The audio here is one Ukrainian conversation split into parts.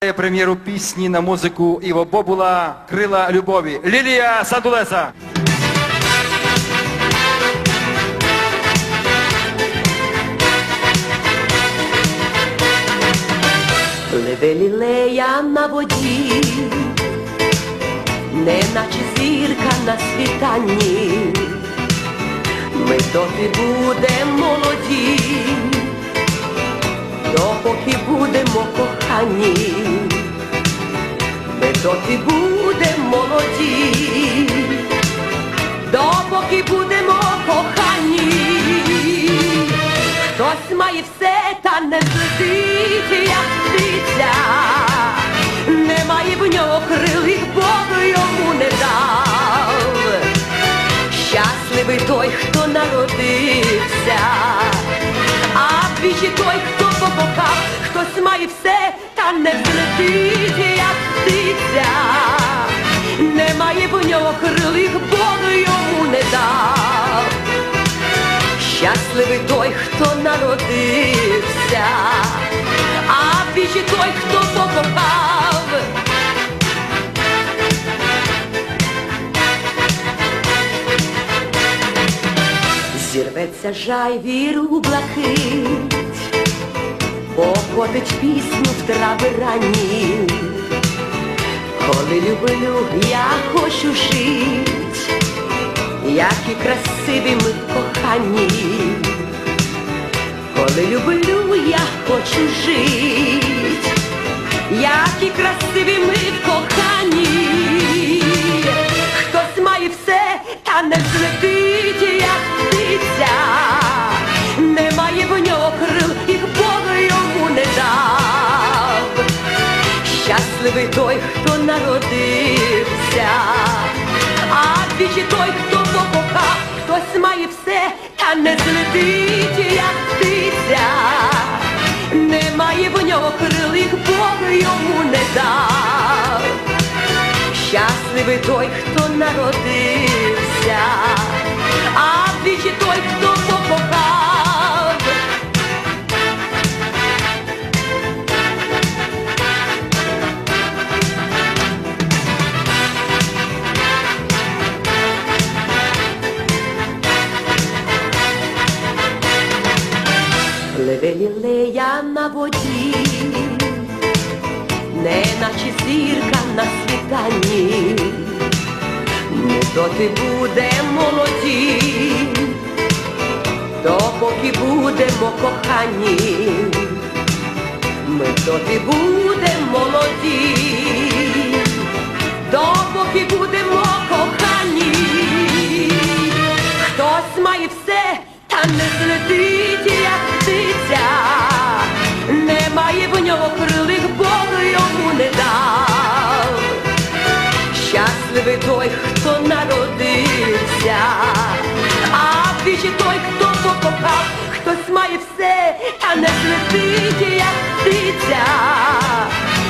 прем'єру пісні на музику Іво Бобула Крила любові. Лілія Садулеса. Пливе лілея на воді, неначе зірка на світанні. Ми доти будемо молоді, допоки будемо кохані. Ми доти будемо молоді, допоки будемо кохані. Хтось має все, та не злетить, як птиця. Немає в нього крил, їх Бог йому не дав. Щасливий той, хто народився, а двічі той, хто попокав, хтось має все, та не взлетить, як птиця. Немає в нього крилих, Бог йому не дав. Щасливий той, хто народився, а вічі той, хто покохав. Зірветься жайвір у блакить, покотить пісню в трави ранні. Коли люблю, я хочу жить, які красиві ми в коханні. Коли люблю, я хочу жить, які красиві ми Щасливий той, хто народився, а двічі той, хто покохав, хтось має все, та не злетить, як птиця. Неначе зірка на світанні. Ми доти будемо молоді, допоки будемо кохані. Ми доти будемо молоді, допоки будемо кохані. Хтось має все, та не Щасливий той, хто народився, а двічі той, хто покохав, хтось має все, та не злетить, як птиця.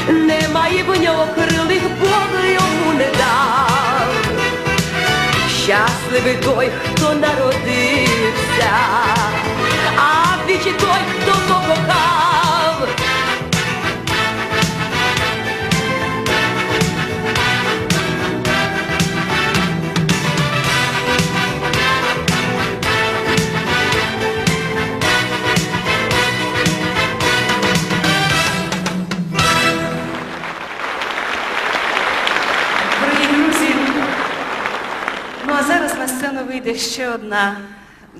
Немає в нього крил, їх Бог йому не дав. Щасливий той, хто народився, а двічі той, хто покохав. А зараз на сцену вийде ще одна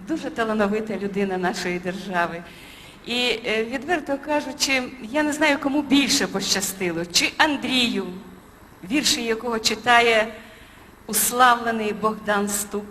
дуже талановита людина нашої держави. І е, відверто кажучи, я не знаю, кому більше пощастило, чи Андрію, вірші якого читає уславлений Богдан Ступ,